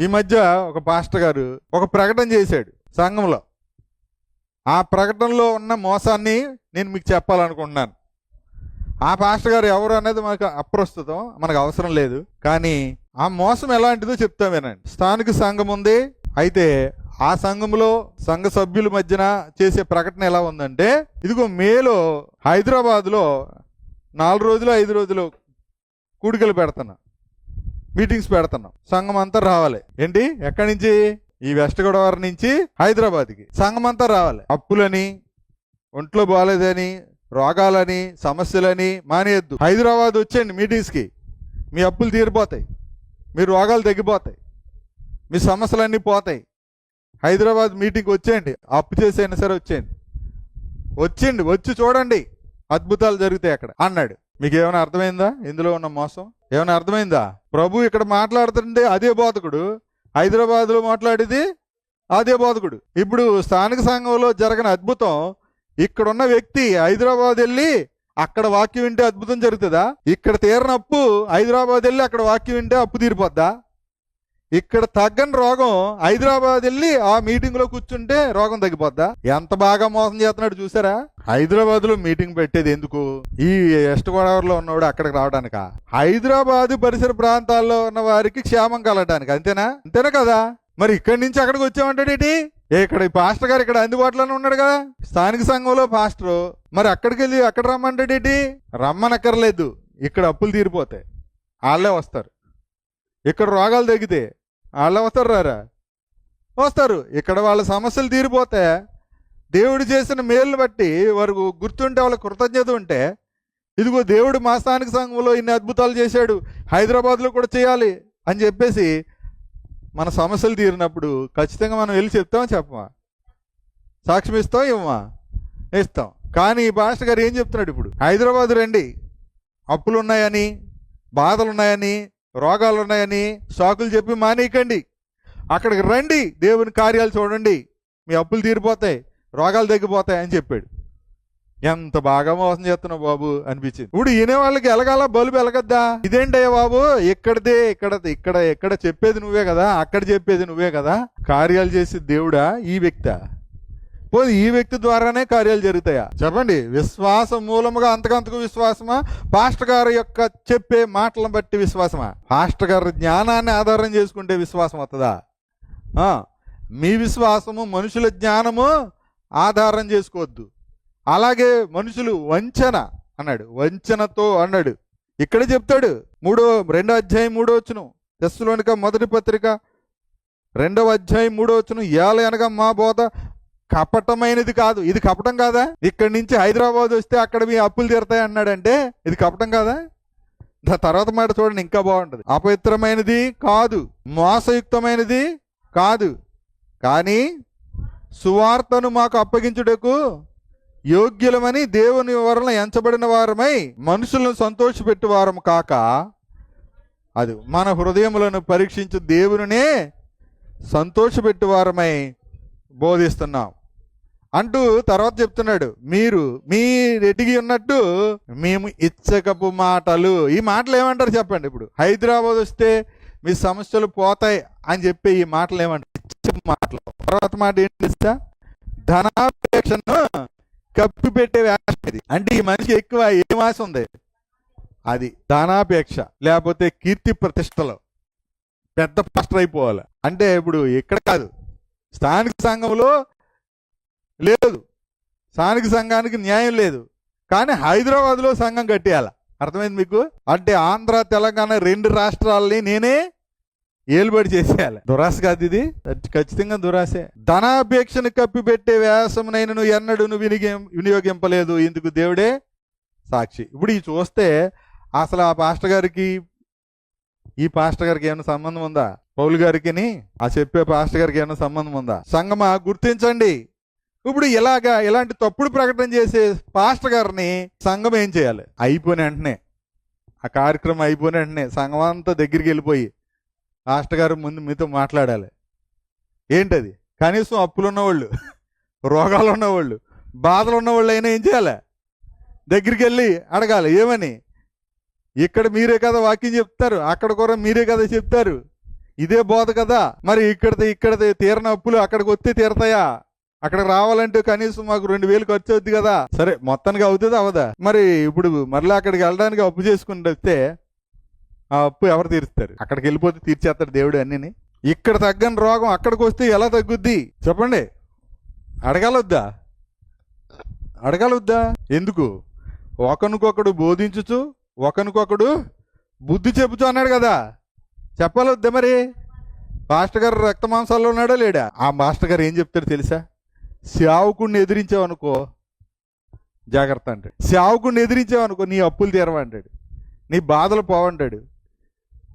ఈ మధ్య ఒక పాస్టర్ గారు ఒక ప్రకటన చేశాడు సంఘంలో. ఆ ప్రకటనలో ఉన్న మోసాన్ని నేను మీకు చెప్పాలనుకుంటున్నాను. ఆ పాస్టర్ గారు ఎవరు అనేది మనకు అప్రస్తుతం మనకు అవసరం లేదు. కానీ ఆ మోసం ఎలాంటిదో చెప్తాం వినండి. స్థానిక సంఘం ఉంది. అయితే ఆ సంఘంలో సంఘ సభ్యుల మధ్యన చేసే ప్రకటన ఎలా ఉందంటే ఇదిగో మేలో హైదరాబాద్లో నాలుగు రోజులు ఐదు రోజులు కూడికలు పెడుతున్నా. మీటింగ్స్ పెడుతున్నాం. సంఘం అంతా రావాలి. ఏంటి? ఎక్కడి నుంచి? ఈ వెస్ట్ గోదావరి నుంచి హైదరాబాద్కి. సంఘం అంతా రావాలి. అప్పులని ఒంట్లో బాగాలేదని రోగాలని సమస్యలని మానేయద్దు. హైదరాబాద్ వచ్చేయండి మీటింగ్స్కి. మీ అప్పులు తీరిపోతాయి. మీ రోగాలు తగ్గిపోతాయి. మీ సమస్యలన్నీ పోతాయి. హైదరాబాద్ మీటింగ్కి వచ్చేయండి. అప్పు చేసైనా సరే వచ్చేయండి. వచ్చేయండి. వచ్చి చూడండి. అద్భుతాలు జరుగుతాయి అక్కడ. అన్నాడు. మీకు ఏమైనా అర్థమైందా? ఇందులో ఉన్న మోసం? ఏమైనా అర్థమైందా? ప్రభు ఇక్కడ మాట్లాడుతుంటే అదే బోధకుడు. హైదరాబాద్లో మాట్లాడేది అదే బోధకుడు. ఇప్పుడు స్థానిక సంఘంలో జరగని అద్భుతం ఇక్కడున్న వ్యక్తి హైదరాబాద్ వెళ్ళి అక్కడ వాక్యం వింటే అద్భుతం జరుగుతుందా? ఇక్కడ తీరనప్పు హైదరాబాద్ వెళ్ళి అక్కడ వాక్యం వింటే అప్పు తీరిపోద్దా? ఇక్కడ తగ్గని రోగం హైదరాబాద్ వెళ్ళి ఆ మీటింగ్లో కూర్చుంటే రోగం తగ్గిపోద్దా? ఎంత బాగా మోసం చేస్తున్నాడు చూసారా? హైదరాబాద్లో మీటింగ్ పెట్టేది ఎందుకు? ఈ వెస్ట్ గోదావరిలో ఉన్నవాడు అక్కడికి రావడానిక? హైదరాబాద్ పరిసర ప్రాంతాల్లో ఉన్న వారికి క్షేమం కలగడానికి అంతేనా? అంతేనా కదా? మరి ఇక్కడి నుంచి అక్కడికి వచ్చామంటాడేటి ఇక్కడ పాస్టర్ గారు ఇక్కడ అందుబాటులోనే ఉన్నాడు కదా? స్థానిక సంఘంలో పాస్టర్. మరి అక్కడికి వెళ్ళి అక్కడ రమ్మంటాడేటి రమ్మనక్కర్లేదు. ఇక్కడ అప్పులు తీరిపోతాయి. వాళ్ళే వస్తారు. ఇక్కడ రోగాలు తగ్గితే వాళ్ళు వస్తారు రారా వస్తారు. ఇక్కడ వాళ్ళ సమస్యలు తీరిపోతే దేవుడు చేసిన మేలు బట్టి వారు గుర్తుంటే వాళ్ళ కృతజ్ఞత ఉంటే ఇదిగో దేవుడు మా స్థానిక సంఘంలో ఇన్ని అద్భుతాలు చేశాడు హైదరాబాద్లో కూడా చేయాలి అని చెప్పేసి మన సమస్యలు తీరినప్పుడు ఖచ్చితంగా మనం వెళ్ళి చెప్తామని చెప్పమా? సాక్ష్యం ఇస్తాం ఇవ్వమా? ఇస్తాం. కానీ ఈ భాష గారు ఏం చెప్తున్నాడు ఇప్పుడు? హైదరాబాద్ రండి. అప్పులు ఉన్నాయని బాధలు ఉన్నాయని రోగాలు ఉన్నాయని సాకులు చెప్పి మానేయకండి. అక్కడికి రండి దేవుని కార్యాలు చూడండి. మీ అప్పులు తీరిపోతాయి రోగాలు తగ్గిపోతాయి అని చెప్పాడు. ఎంత బాగా మోసం చేస్తున్నావు బాబు అనిపించింది. ఇప్పుడు ఈయన వాళ్ళకి ఎలగాల బల్బు ఎలగద్దా? ఇదేంటయ్యా బాబు? ఇక్కడదే ఇక్కడ ఇక్కడ ఎక్కడ చెప్పేది నువ్వే కదా అక్కడ చెప్పేది నువ్వే కదా. కార్యాలు చేసే దేవుడా ఈ వ్యక్తి? పోనీ ఈ వ్యక్తి ద్వారానే కార్యాలు జరుగుతాయా? చెప్పండి. విశ్వాసం మూలముగా అంతకంతకు విశ్వాసమా? పాస్టర్ గారి యొక్క చెప్పే మాటలను బట్టి విశ్వాసమా? పాస్టర్ గారి జ్ఞానాన్ని ఆధారం చేసుకుంటే విశ్వాసం వస్తుందా మీ విశ్వాసము మనుషుల జ్ఞానము ఆధారం చేసుకోవద్దు. అలాగే మనుషులు వంచన అన్నాడు. వంచనతో అన్నాడు. ఇక్కడ చెప్తాడు. మూడో రెండో అధ్యాయం మూడో వచ్చును తెస్సులోనిక మొదటి పత్రిక రెండవ అధ్యాయం మూడో వచ్చును ఏల అనగా మా బోధ కపటమైనది కాదు. ఇది కపటం కాదా? ఇక్కడి నుంచి హైదరాబాద్ వస్తే అక్కడ మీ అప్పులు తీరుతాయి అన్నాడంటే ఇది కపటం కాదా? దా తర్వాత మాట చూడండి ఇంకా బాగుంటుంది. అపవిత్రమైనది కాదు. మోసయుక్తమైనది కాదు. కానీ సువార్తను మాకు అప్పగించుటకు యోగ్యులమని దేవుని వలన ఎంచబడిన వారమై మనుషులను సంతోషపెట్టువారం కాక అది మన హృదయములను పరీక్షించు దేవునినే సంతోషపెట్టువారమై బోధిస్తున్నాం. అంటూ తర్వాత చెప్తున్నాడు మీరు మీ ఎటిగి ఉన్నట్టు మేము ఇచ్చకపు మాటలు. ఈ మాటలు ఏమంటారు చెప్పండి ఇప్పుడు? హైదరాబాద్ వస్తే మీ సమస్యలు పోతాయి అని చెప్పి ఈ మాటలు ఏమంటారు? ఇచ్చకపు మాటలు. తర్వాత మాట ఏంటి ఇస్తా ధనాపేక్షను కప్పి పెట్టే వేషం ఇది. అంటే ఈ మనిషి ఎక్కువ ఏం ఆశ ఉంది? అది ధనాపేక్ష లేకపోతే కీర్తి ప్రతిష్టలు. పెద్ద పాస్టర్ అయిపోవాలి. అంటే ఇప్పుడు ఇక్కడ కాదు. స్థానిక సంఘంలో లేదు. స్థానిక సంఘానికి న్యాయం లేదు. కానీ హైదరాబాద్లో సంఘం కట్టేయాల. అర్థమైంది మీకు? అంటే ఆంధ్ర తెలంగాణ రెండు రాష్ట్రాలని నేనే ఏలుబడి చేసేయాలి. దురాశ కాదు ఇది. ఖచ్చితంగా దురాశే. ధనాపేక్షను కప్పిపెట్టే వ్యాసమునైనను ఎన్నడూను వినిగి వినియోగింపలేదు. ఇందుకు దేవుడే సాక్షి. ఇప్పుడు ఈ చూస్తే అసలు ఆ పాస్టర్ గారికి ఈ పాస్టర్ గారికి ఏమైనా సంబంధం ఉందా? పౌలు గారికి ఆ చెప్పే పాస్టర్ గారికి ఏమైనా సంబంధం ఉందా? సంగమా గుర్తించండి. ఇప్పుడు ఇలాగా ఇలాంటి తప్పుడు ప్రకటన చేసే పాస్టర్ గారిని సంఘం ఏం చేయాలి? అయిపోయిన వెంటనే. ఆ కార్యక్రమం అయిపోయిన వెంటనే సంఘం అంతా దగ్గరికి వెళ్ళిపోయి పాస్టర్ గారు ముందు మీతో మాట్లాడాలి. ఏంటది? కనీసం అప్పులు ఉన్నవాళ్ళు రోగాలు ఉన్నవాళ్ళు బాధలు ఉన్నవాళ్ళు అయినా ఏం చేయాలి? దగ్గరికి వెళ్ళి అడగాలి. ఏమని? ఇక్కడ మీరే కదా వాక్యం చెప్తారు అక్కడ కూడా మీరే కదా చెప్తారు. ఇదే బోధ కదా. మరి ఇక్కడ ఇక్కడ తీరని అప్పులు అక్కడికి వస్తే తీరతాయా? అక్కడ రావాలంటే కనీసం మాకు రెండు వేలు ఖర్చు అవుద్ది కదా. సరే మొత్తానికి అవుతుంది అవదా? మరి ఇప్పుడు మరలా అక్కడికి వెళ్ళడానికి అప్పు చేసుకుని వస్తే ఆ అప్పు ఎవరు తీరుస్తారు? అక్కడికి వెళ్ళిపోతే తీర్చేస్తాడు దేవుడు అన్నిని. ఇక్కడ తగ్గని రోగం అక్కడికి వస్తే ఎలా తగ్గుద్ది? చెప్పండి. అడగలొద్దా? అడగలొద్దా? ఎందుకు? ఒకరికొకడు బోధించుచు ఒకరికొకడు బుద్ధి చెబుతూ అన్నాడు కదా. చెప్పాలొద్దా మరి? మాస్టర్ గారు రక్త మాంసాల్లో ఉన్నాడా లేడా? ఆ మాస్టర్ గారు ఏం చెప్తాడు తెలుసా? సేవకుడిని ఎదిరించావనుకో జాగ్రత్త అంటాడు. సేవకుడిని ఎదిరించావనుకో నీ అప్పులు తీరవంటాడు నీ బాధలు పోవంటాడు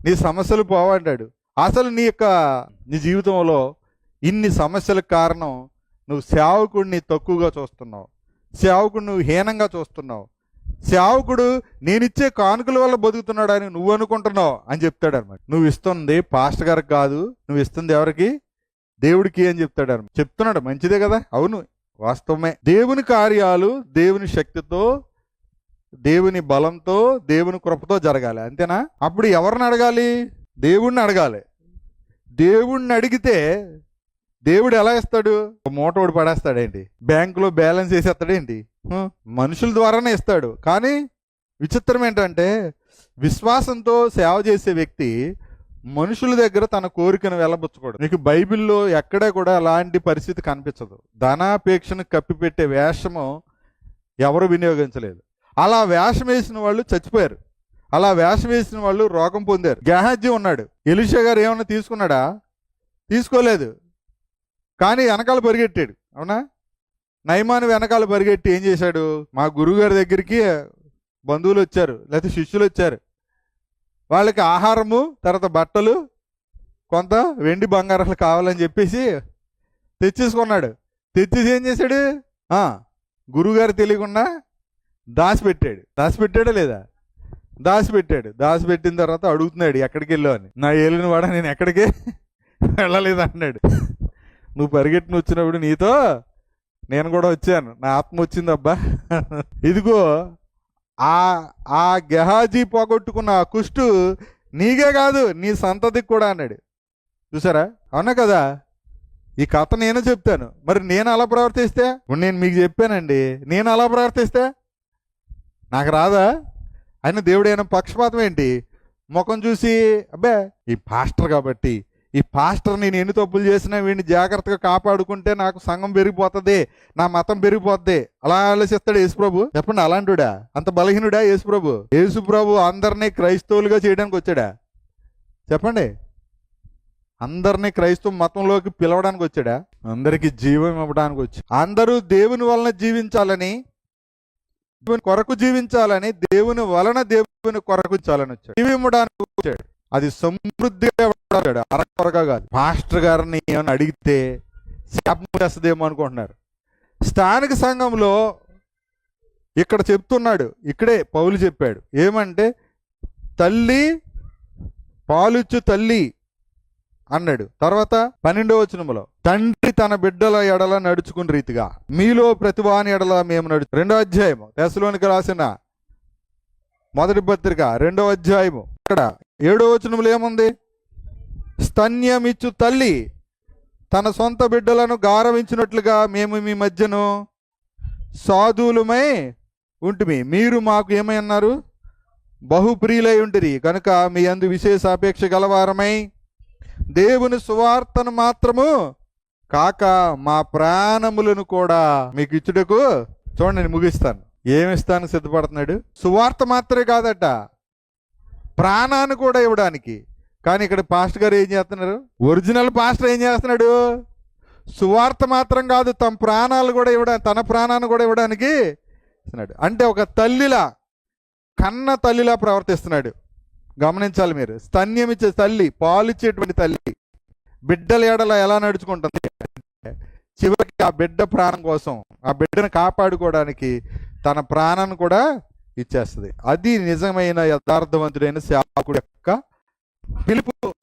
నీ సమస్యలు పోవంటాడు అసలు నీ యొక్క నీ జీవితంలో ఇన్ని సమస్యలకు కారణం నువ్వు సేవకుడిని తక్కువగా చూస్తున్నావు. సేవకుడు నువ్వు హీనంగా చూస్తున్నావు. సేవకుడు నేనిచ్చే కానుకల వల్ల బతుకుతున్నాడని నువ్వు అనుకుంటున్నావు అని చెప్తాడు అనమాట నువ్వు ఇస్తుంది పాస్టర్ గారికి కాదు నువ్వు ఇస్తుంది ఎవరికి? దేవుడికి అని చెప్తాడు అనమాట చెప్తున్నాడు మంచిదే కదా? అవును వాస్తవమే. దేవుని కార్యాలు దేవుని శక్తితో దేవుని బలంతో దేవుని కృపతో జరగాలి అంతేనా? అప్పుడు ఎవరిని అడగాలి? దేవుణ్ణి అడగాలి. దేవుణ్ణి అడిగితే దేవుడు ఎలా ఇస్తాడు? ఒక మూట ఒకటి పడేస్తాడేంటి? బ్యాంకులో బ్యాలెన్స్ వేసేస్తాడేంటి? మనుషుల ద్వారానే ఇస్తాడు. కానీ విచిత్రం ఏంటంటే విశ్వాసంతో సేవ చేసే వ్యక్తి మనుషుల దగ్గర తన కోరికను వెళ్ళబుచ్చకూడదు నీకు బైబిల్లో ఎక్కడా కూడా అలాంటి పరిస్థితి కనిపించదు. ధనాపేక్షను కప్పిపెట్టే వేషము ఎవరు వినియోగించలేదు. అలా వేషం వేసిన వాళ్ళు చచ్చిపోయారు. అలా వేషం వేసిన వాళ్ళు రోగం పొందారు. గెహాజీ ఉన్నాడు. ఎలిషా గారు ఏమన్నా తీసుకున్నాడా? తీసుకోలేదు. కానీ వెనకాల పరిగెట్టాడు. అవునా? నయమాను వెనకాల పరిగెట్టి ఏం చేశాడు? మా గురువుగారి దగ్గరికి బంధువులు వచ్చారు లేకపోతే శిష్యులు వచ్చారు. వాళ్ళకి ఆహారము తర్వాత బట్టలు కొంత వెండి బంగారాలు కావాలని చెప్పేసి తెచ్చేసుకున్నాడు. తెచ్చేసి ఏం చేశాడు? గురువుగారు తెలియకుండా దాచిపెట్టాడు. దాచిపెట్టాడా లేదా? దాచిపెట్టాడు. దాచిపెట్టిన తర్వాత అడుగుతున్నాడు ఎక్కడికి వెళ్ళావు? అని. నా ఏలిన వాడ నేను ఎక్కడికి వెళ్ళలేదు? అన్నాడు. నువ్వు పరిగెట్టిన వచ్చినప్పుడు నీతో నేను కూడా వచ్చాను. నా ఆత్మ వచ్చింది అబ్బా ఇదిగో ఆ ఆ గెహాజీ పోగొట్టుకున్న ఆ కుష్టు నీకే కాదు నీ సంతతికి కూడా అన్నాడు. చూసారా? అవునా కదా? ఈ కథ నేను చెప్తాను. మరి నేను అలా ప్రవర్తిస్తే? నేను మీకు చెప్పానండి. నేను అలా ప్రవర్తిస్తే? నాకు రాదా? ఆయన దేవుడు ఏమైనా పక్షపాతం ఏంటి? ముఖం చూసి అబ్బే ఈ పాస్టర్ కాబట్టి ఈ పాస్టర్ నేను ఎన్ని తప్పులు చేసినా వీడిని జాగ్రత్తగా కాపాడుకుంటే నాకు సంఘం పెరిగిపోతుంది నా మతం పెరిగిపోద్ది. అలా ఆలోచిస్తాడు యేసుప్రభు. చెప్పండి అలాంటిడా అంత బలహీనుడా యేసుప్రభు? యేసుప్రభు అందరినీ క్రైస్తవులుగా చేయడానికి వచ్చాడా? చెప్పండి. అందరినీ క్రైస్తవ మతంలోకి పిలవడానికి వచ్చాడా? అందరికి జీవం ఇవ్వడానికి వచ్చి అందరూ దేవుని వలన జీవించాలని దేవుని కొరకు జీవించాలని దేవుని వలన దేవుని కొరకు చాలని వచ్చాడు. జీవించడానికి వచ్చాడు. అది సమృద్ధిగా ఇవ్వడానికి అరకొరగా కాదు. మాస్టర్ గారిని ఏమైనా అడిగితే శాపం చేస్తుందేమో అనుకుంటున్నారు. స్థానిక సంఘంలో ఇక్కడ చెప్తున్నాడు. ఇక్కడే పౌలు చెప్పాడు. ఏమంటే తల్లి పాలిచ్చు తల్లి అన్నాడు. తర్వాత పన్నెండో వచనంలో తండ్రి తన బిడ్డల ఎడల నడుచుకుని రీతిగా మీలో ప్రతివాని ఎడల మేము నడుచు రెండో అధ్యాయము దశలోనికి రాసిన మొదటి పత్రిక రెండో అధ్యాయము. ఇక్కడ ఏడో వచనంలో ఏముంది? స్తన్యమిచ్చు తల్లి తన సొంత బిడ్డలను గారవించినట్లుగా మేము మీ మధ్యను సాధువులమై ఉంటిమి. మీరు మాకు ఏమై అన్నారు? బహుప్రియులై ఉంటిరి. కనుక మీ అందు విశేష అపేక్ష గలవారమై దేవుని సువార్తను మాత్రము కాక మా ప్రాణములను కూడా మీకు ఇచ్చుటకు చూడండి ముగిస్తాను. ఏమిస్తాను సిద్ధపడుతున్నాడు? సువార్త మాత్రమే కాదట ప్రాణాన్ని కూడా ఇవ్వడానికి. కానీ ఇక్కడ పాస్టర్ గారు ఏం చేస్తున్నారు? ఒరిజినల్ పాస్టర్ ఏం చేస్తున్నాడు? సువార్త మాత్రం కాదు తమ ప్రాణాలు కూడా ఇవ్వడానికి తన ప్రాణాన్ని కూడా ఇవ్వడానికి ఇస్తున్నాడు. అంటే ఒక తల్లిలా కన్న తల్లిలా ప్రవర్తిస్తున్నాడు. గమనించాలి మీరు. స్తన్యం ఇచ్చే తల్లి పాలిచ్చేటువంటి తల్లి బిడ్డల ఏడల ఎలా నడుచుకుంటుంది? చివరికి ఆ బిడ్డ ప్రాణం కోసం ఆ బిడ్డను కాపాడుకోవడానికి తన ప్రాణాన్ని కూడా ఇచ్చేస్తుంది. అది నిజమైన యథార్థవంతుడైన సేవకుడు యొక్క ¿Qué